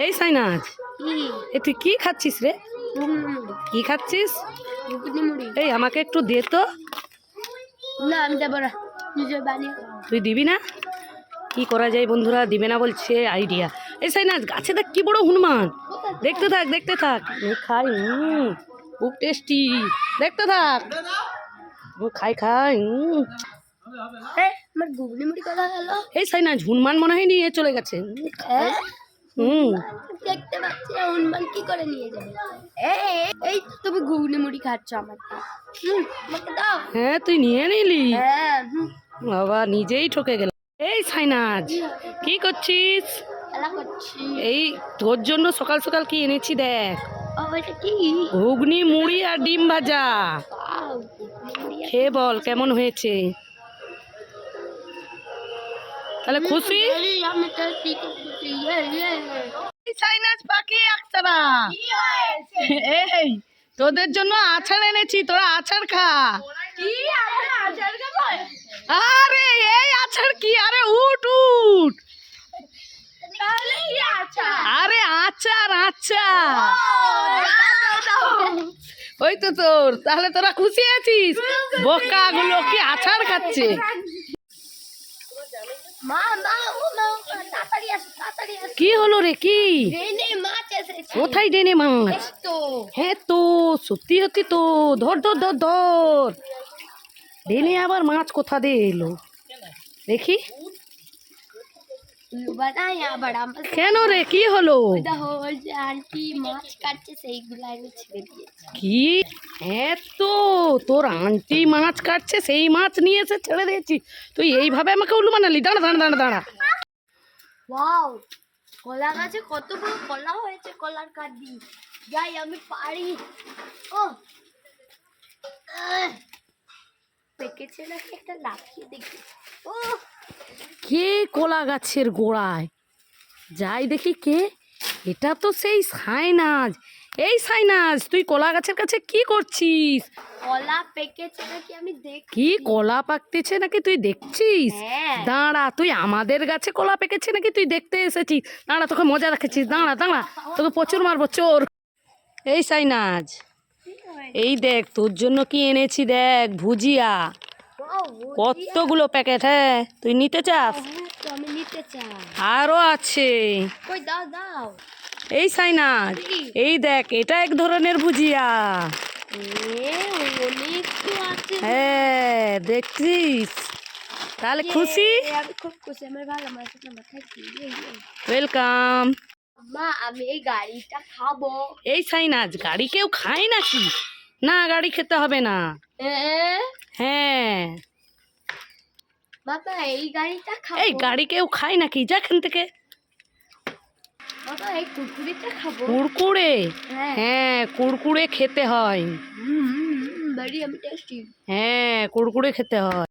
এই সাইনাজ এ তুই কি খাচ্ছিস রে? কি খাচ্ছিস? এই আমাকে একটু দে তো। না আমি দেবো না। নিজে বানিয়ে তুই দিবি না? কি করা যায় বন্ধুরা দিবে না বলছে আইডিয়া এই সাইনাজ গাছে দেখ কি বড় হনুমান। দেখতে থাক দেখতে থাক। খাই খুব টেস্টি দেখতে থাক। খাই খাই এই সাইনাজ হনুমান মনে হয় নিয়ে চলে গেছে। হ্যাঁ? হুম। দেখতে পাচ্ছি হনুমান কি করে নিয়ে যাবে? এই এই তুমি ঘুগনি মুড়ি খাচ্ছ আমার আমাকে দাও। হ্যাঁ তুই নিয়ে নিলি? হ্যাঁ বাবা নিজেই ঠকে গেল এই সাইনাজ কি করছিস? করছি। এই তোর জন্য সকাল সকাল কি এনেছি দেখ। ঘুগনি মুড়ি আর ডিম ভাজা। খেয়ে বল কেমন হয়েছে? তাহলে খুশি? সাইনাজ পাখি একতারা এই তোদের জন্য আচার এনেছি তোরা আচার খা। আরে এই আচার কি? আরে উঠ উঠ। আরে আচার আচার। ওই তো তোর তাহলে তোরা খুশি আছিস? বোকা গুলো কি আছাড় খাচ্ছে? মা মা ও মা তাড়াতাড়ি আসো তাড়াতাড়ি আসো। কি হলো রে কি? ট্রেনে মাছ এসেছে। কোথায় ডেনে মাছ? তো। হ্যাঁ তো সত্যি সত্যি তো ধর ধর ধর ধর। ডেনে আবার মাছ কোথা দিয়ে এলো? দেখি। বানাই আবার আমার কেন রে কি হলো দেখো ওই যে আন্টি মাছ কাটছে সেইগুলো আমি ছেড়ে দিয়েছি কি হ্যাঁ তো তোর আন্টি মাছ কাটছে সেই মাছ নিয়ে এসে ছেড়ে দিয়েছি তুই এইভাবে আমাকে উল্লু বানালি দাঁড়া দাঁড়া দাঁড়া দাঁড়া ওয়াও কলা গাছে কত বড় কলা হয়েছে কলার কাঁদি যাই আমি পারি ও আহ, পেকেছে নাকি একটা লাফিয়ে দেখি ও কে কলা গাছের গোড়ায়? যাই দেখি কে। এটা তো সেই সাইনাজ। এই সাইনাজ তুই কলা গাছের কাছে কি করছিস? কলা পেকেছে নাকি আমি দেখি কি কলা পাকতেছে নাকি তুই দেখছিস? হ্যাঁ। দাঁড়া তুই আমাদের গাছে কলা পেকেছে নাকি তুই দেখতে এসেছিস? দাঁড়া তোকে মজা রাখেছিস দাঁড়া দাঁড়া তোকে প্রচুর মারবো চোর। এই সাইনাজ এই দেখ তোর জন্য কি এনেছি দেখ ভুজিয়া। কতগুলো প্যাকেট হ্যাঁ তুই নিতে চাস? তো আমি নিতে চাই। আরও আছে। কই দাও দাও। এই সাইনাজ এই দেখ এটা এক ধরনের ভুজিয়া। হ্যাঁ দেখছিস? তাহলে খুশি? ওয়েলকাম মা আমি এই গাড়িটা খাব। এই সাইনাজ গাড়ি কেউ খায় নাকি? না গাড়ি খেতে হবে না। এ হ্যাঁ। বাবা এই গাড়িটা খাব। এই গাড়ি কেউ খায় নাকি? যা এখান থেকে। বাবা এই খাব। কুড়কুড়ে হ্যাঁ। হ্যাঁ কুড়কুড়ে খেতে হয়। হুম, হুম, আমি টেস্টি হ্যাঁ কুড়কুড়ে খেতে হয়।